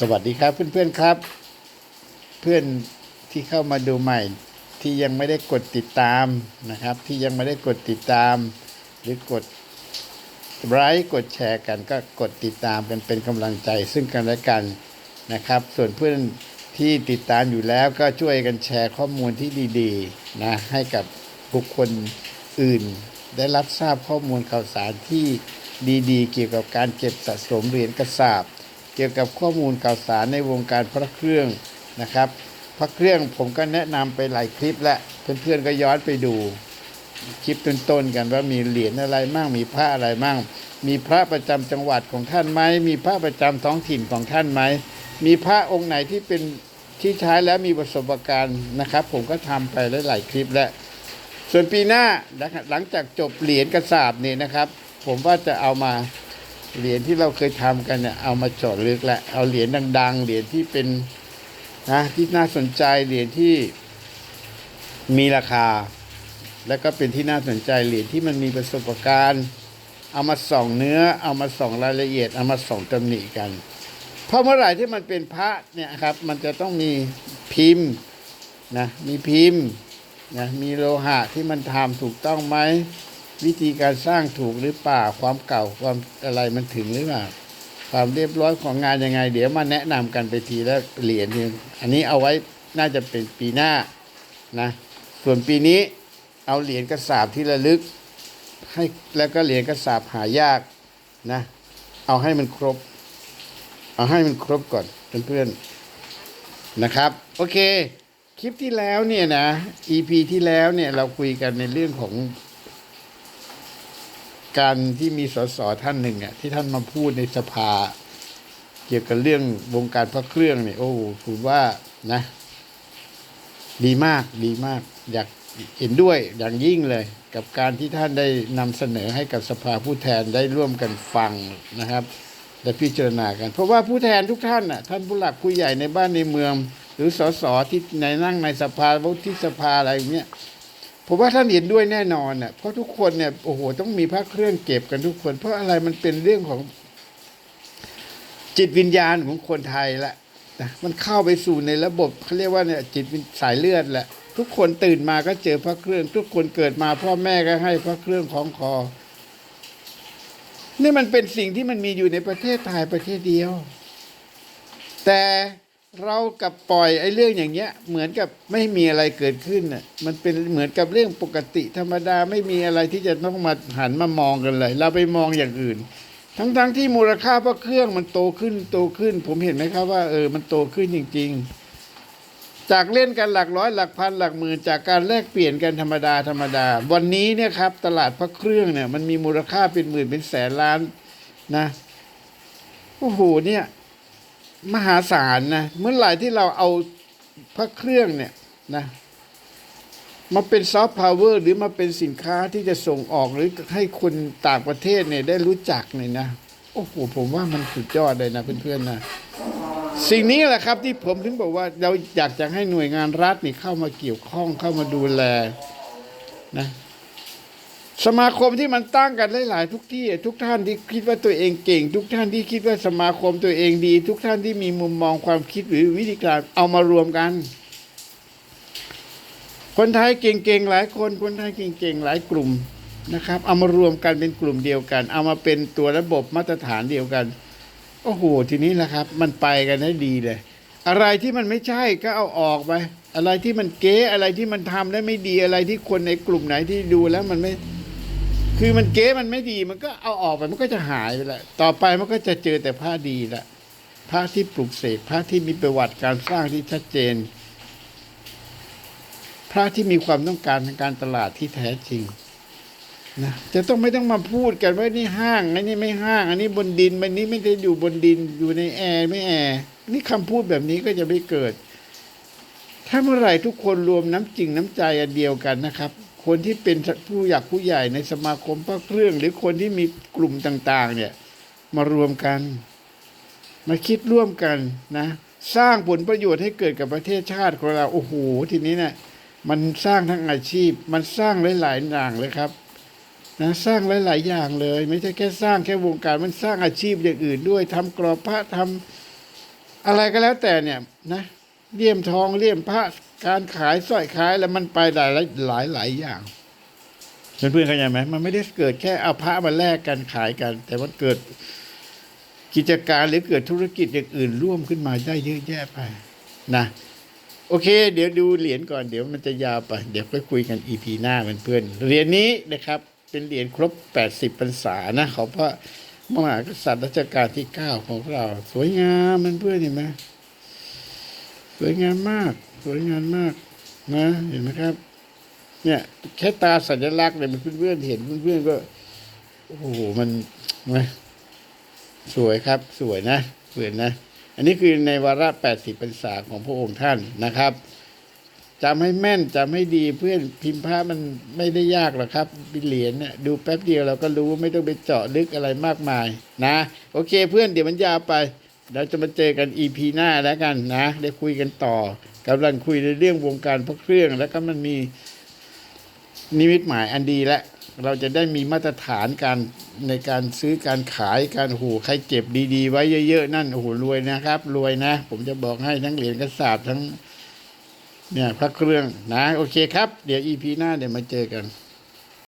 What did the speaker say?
สวัสดีครับเพื่อนๆครับ เพื่อนที่เข้ามาดูใหม่ที่ยังไม่ได้กดติดตามนะครับ ที่ยังไม่ได้กดติดตาม หรือกดไลค์กดแชร์กันก็กดติดตามกันเป็นกำลังใจซึ่งกันและกันนะครับ ส่วนเพื่อนที่ติดตามอยู่แล้วก็ช่วยกันแชร์ข้อมูลที่ดีๆนะให้กับบุคคลอื่น ได้รับทราบข้อมูลข่าวสารที่ดีๆ เกี่ยวกับการเก็บสะสมเหรียญกระสาบ เกี่ยวกับข้อมูลข่าวสารในวงการพระเครื่องนะครับ พระเครื่องผมก็แนะนำไปหลายคลิปแล้วเพื่อนๆก็ย้อนไปดูคลิปต้นๆกันว่ามีเหรียญอะไรมั่งมีพระอะไรมั่ง มีพระประจำจังหวัดของท่านไหมมีพระประจำท้องถิ่นของท่านไหมมีพระองค์ไหนที่เป็นที่ใช้แล้วมีประสบการณ์นะครับ ผมก็ทำไปหลายๆคลิปแล้ว ส่วนปีหน้าหลังจากจบเหรียญกระสาบเนี่ยนะครับ ผมว่าจะเอามา เหรียญที่เราเคยทำกันเนี่ยเอามาเจาะลึกและเอาเหรียญดัง ๆ เหรียญที่เป็นนะที่น่าสนใจเหรียญที่มีราคา แล้วก็เป็นที่น่าสนใจเหรียญที่มันมีประสบการณ์ เอามาส่องเนื้อ เอามาส่องรายละเอียด เอามาส่องตำหนิกัน เพราะเมื่อไหร่ที่มันเป็นพระเนี่ยครับ มันจะต้องมีพิมพ์นะมีพิมพ์นะมีโลหะที่มันทำถูกต้องไหม วิธีการสร้างถูกหรือเปล่าความเก่าความอะไรมันถึงหรือเปล่าความเรียบร้อยของงานยังไง เดี๋ยวมาแนะนำกันไปทีละเหรียญนึงอันนี้เอาไว้น่าจะเป็นปีหน้านะส่วนปีนี้เอาเหรียญกระสาบที่ระลึก ให้แล้วก็เหรียญกระสาบหายากนะ เอาให้มันครบ เอาให้มันครบก่อนเพื่อนๆนะครับ โอเค คลิปที่แล้วเนี่ยนะ EP ที่แล้วเนี่ยเราคุยกันในเรื่องของ การที่มีสสท่านหนึ่งอะที่ท่านมาพูดในสภา เกี่ยวกับเรื่องวงการพระเครื่องเนี่ยโอ้ผมว่านะ ดีมากดีมาก อยากเห็นด้วยอย่างยิ่งเลย กับการที่ท่านได้นำเสนอให้กับสภาผู้แทนได้ร่วมกันฟังนะครับและพิจารณากัน เพราะว่าผู้แทนทุกท่านน่ะท่านผู้หลักผู้ใหญ่ในบ้านในเมือง หรือสสที่ในนั่งในสภาวุฒิสภาอะไรอย่างเงี้ย ผมว่าท่านเห็นด้วยแน่นอนน่ะเพราะทุกคนเนี่ยโอ้โหต้องมีพระเครื่องเก็บกันทุกคน เพราะอะไรมันเป็นเรื่องของจิตวิญญาณของคนไทยละนะมันเข้าไปสู่ในระบบเขาเรียกว่าเนี่ยจิตสายเลือดแหละทุกคนตื่นมาก็เจอพระเครื่อง ทุกคนเกิดมาพ่อแม่ก็ให้พระเครื่องของคอนี่มันเป็นสิ่งที่มันมีอยู่ในประเทศไทยประเทศเดียว แต่ เรากับปล่อยไอ้เรื่องอย่างเงี้ย เหมือนกับไม่มีอะไรเกิดขึ้นน่ะมันเป็นเหมือนกับเรื่องปกติธรรมดาไม่มีอะไรที่จะต้องมาหันมามองกันเลย เราไปมองอย่างอื่น ทั้งๆที่มูลค่าพระเครื่องมันโตขึ้นโตขึ้น ผมเห็นไหมครับว่าเออมันโตขึ้นจริง ๆ จากเล่นกันหลักร้อยหลักพันหลักหมื่นจากการแลกเปลี่ยนกันธรรมดาธรรมดา วันนี้เนี่ยครับตลาดพระเครื่องเนี่ยมันมีมูลค่าเป็นหมื่นเป็นแสนล้านนะโอ้โหเนี่ย มหาศาลนะเมื่อไหร่ที่เราเอาพระเครื่องเนี่ยนะมาเป็นซอฟต์พาวเวอร์หรือมาเป็นสินค้าที่จะส่งออกหรือให้คนต่างประเทศเนี่ยได้รู้จักเนี่ยนะโอ้โหผมว่ามันสุดยอดเลยนะเพื่อนๆนะสิ่งนี้แหละครับที่ผมถึงบอกว่าเราอยากจะให้หน่วยงานรัฐนี่เข้ามาเกี่ยวข้องเข้ามาดูแลนะ สมาคมที่มันตั้งกันหลาย ๆ ทุกที่ทุกท่านที่คิดว่าตัวเองเก่ง ทุกท่านที่คิดว่าสมาคมตัวเองดี ทุกท่านที่มีมุมมองความคิดหรือวิธีการเอามารวมกัน คนไทยเก่ง ๆ หลายคนคนไทยเก่ง ๆ หลายกลุ่มนะครับ เอามารวมกันเป็นกลุ่มเดียวกัน เอามาเป็นตัวระบบมาตรฐานเดียวกันโอ้โหทีนี้แหละครับ มันไปกันได้ดีเลย อะไรที่มันไม่ใช่ก็เอาออกไปอะไรที่มันเก๊อะไรที่มันทำได้ไม่ดีอะไรที่คนในกลุ่มไหนที่ดูแล้วมันไม่ คือมันเก๊มันไม่ดีมันก็เอาออกไปมันก็จะหายไปละต่อไปมันก็จะเจอแต่ผ้าดีละผ้าที่ปลุกเสกผ้าที่มีประวัติการสร้างที่ชัดเจนผ้าที่มีความต้องการทางการตลาดที่แท้จริงนะจะต้องไม่ต้องมาพูดกันว่านี่ห้างอันนี้ไม่ห้าง อันนี้บนดินอันนี้ไม่ได้อยู่บนดินอยู่ในแอร์ไม่แอร์นี่คำพูดแบบนี้ก็จะไม่เกิด ถ้าเมื่อไหร่ทุกคนรวมน้ำจริงน้ำใจอันเดียวกันนะครับ คนที่เป็นผู้อยากผู้ใหญ่ในสมาคมพระเครื่อง หรือคนที่มีกลุ่มต่างๆ เนี่ยมารวมกัน มาคิดร่วมกันนะ สร้างผลประโยชน์ให้เกิดกับประเทศชาติของเราโอ้โหทีนี้เนี่ยมันสร้างทั้งอาชีพ มันสร้างหลายๆอย่างเลยครับนะสร้างหลาย ๆ อย่างเลย ไม่ใช่แค่สร้างแค่วงการมันสร้างอาชีพอย่างอื่นด้วยทำกรอบพระทำอะไรก็แล้วแต่เนี่ยนะเลี่ยมทองเลี่ยมพระ การขายสร้อยขายแล้วมันไปหลายหลายหลายอย่างเพื่อนๆเข้าใจไหมมันไม่ได้เกิดแค่เอาพระมาแลกกันขายกัน แต่มันเกิดกิจการหรือเกิดธุรกิจอย่างอื่นร่วมขึ้นมาได้เยอะแยะไป นะ โอเค เดี๋ยวดูเหรียญก่อนเดี๋ยวมันจะยาวไป เดี๋ยวค่อยคุยกันอีพีหน้าเพื่อนๆเหรียญนี้นะครับ เป็นเหรียญครบ 80พรรษานะของพระมหากษัตริย์รัชกาลที่ 9 ของเรา สวยงามเพื่อนๆเห็นไหมสวยงามมาก สวยงามมากนะเห็นไหมครับ เนี่ยแค่ตาสัญลักษณ์เนี่ยมันเพื่อนๆเห็นเพื่อนๆก็โอ้โหมันนะสวยครับ สวยนะสวยนะ อันนี้คือในวาระ80พรรษาของพระองค์ท่านนะครับจำให้แม่นจำให้ดีเพื่อนพิมพ์พระมันไม่ได้ยากหรอกครับเหรียญเนี่ยดูแป๊บเดียวเราก็รู้ไม่ต้องไปเจาะลึกอะไรมากมายนะ โอเคเพื่อนเดี๋ยวมันยาวไป เราจะมาเจอกัน EP หน้าแล้วกันนะ ได้คุยกันต่อกำลังคุยในเรื่องวงการพระเครื่อง แล้วก็มันมีนิมิตหมายอันดีแล้วเราจะได้มีมาตรฐานการในการซื้อการขายการโอ้โหใครเก็บดี ๆ ไว้เยอะ ๆ นั่นโอ้โหรวยนะครับ รวยนะ ผมจะบอกให้ทั้งเหรียญกระสาบทั้งเนี่ยพระเครื่องนะ โอเคครับ เดี๋ยว EP หน้าเดี๋ยวมาเจอกัน